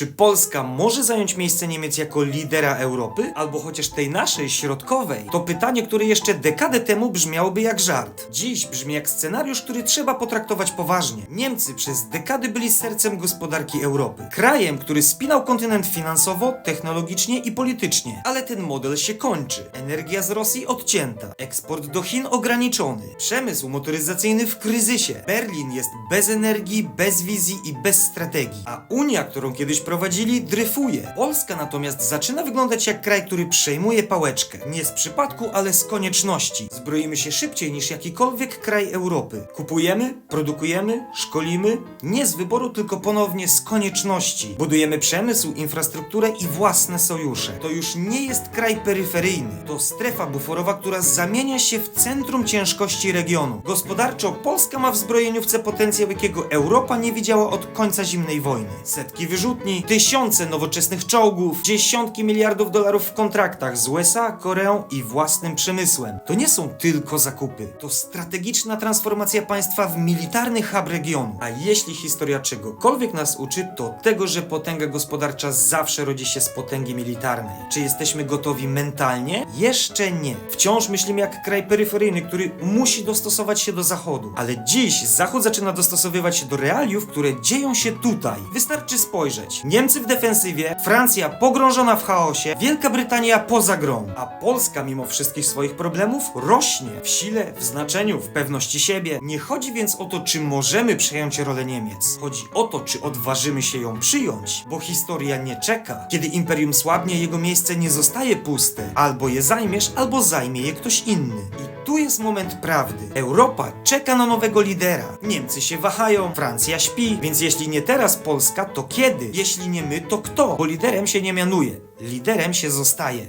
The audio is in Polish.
Czy Polska może zająć miejsce Niemiec jako lidera Europy? Albo chociaż tej naszej, środkowej? To pytanie, które jeszcze dekadę temu brzmiałoby jak żart. Dziś brzmi jak scenariusz, który trzeba potraktować poważnie. Niemcy przez dekady byli sercem gospodarki Europy. Krajem, który spinał kontynent finansowo, technologicznie i politycznie. Ale ten model się kończy. Energia z Rosji odcięta. Eksport do Chin ograniczony. Przemysł motoryzacyjny w kryzysie. Berlin jest bez energii, bez wizji i bez strategii. A Unia, którą kiedyś prowadzili, dryfuje. Polska natomiast zaczyna wyglądać jak kraj, który przejmuje pałeczkę. Nie z przypadku, ale z konieczności. Zbroimy się szybciej niż jakikolwiek kraj Europy. Kupujemy, produkujemy, szkolimy. Nie z wyboru, tylko ponownie z konieczności. Budujemy przemysł, infrastrukturę i własne sojusze. To już nie jest kraj peryferyjny. To strefa buforowa, która zamienia się w centrum ciężkości regionu. Gospodarczo Polska ma w zbrojeniówce potencjał, jakiego Europa nie widziała od końca zimnej wojny. Setki wyrzutni, tysiące nowoczesnych czołgów, dziesiątki miliardów dolarów w kontraktach z USA, Koreą i własnym przemysłem. To nie są tylko zakupy. To strategiczna transformacja państwa w militarny hub regionu. A jeśli historia czegokolwiek nas uczy, to tego, że potęga gospodarcza zawsze rodzi się z potęgi militarnej. Czy jesteśmy gotowi mentalnie? Jeszcze nie. Wciąż myślimy jak kraj peryferyjny, który musi dostosować się do Zachodu. Ale dziś Zachód zaczyna dostosowywać się do realiów, które dzieją się tutaj. Wystarczy spojrzeć. Niemcy w defensywie, Francja pogrążona w chaosie, Wielka Brytania poza grą, a Polska mimo wszystkich swoich problemów rośnie w sile, w znaczeniu, w pewności siebie. Nie chodzi więc o to, czy możemy przejąć rolę Niemiec. Chodzi o to, czy odważymy się ją przyjąć, bo historia nie czeka. Kiedy imperium słabnie, jego miejsce nie zostaje puste. Albo je zajmiesz, albo zajmie je ktoś inny. I tu jest moment prawdy. Europa czeka na nowego lidera. Niemcy się wahają, Francja śpi, więc jeśli nie teraz Polska, to kiedy? Jeśli nie my, to kto? Bo liderem się nie mianuje, liderem się zostaje.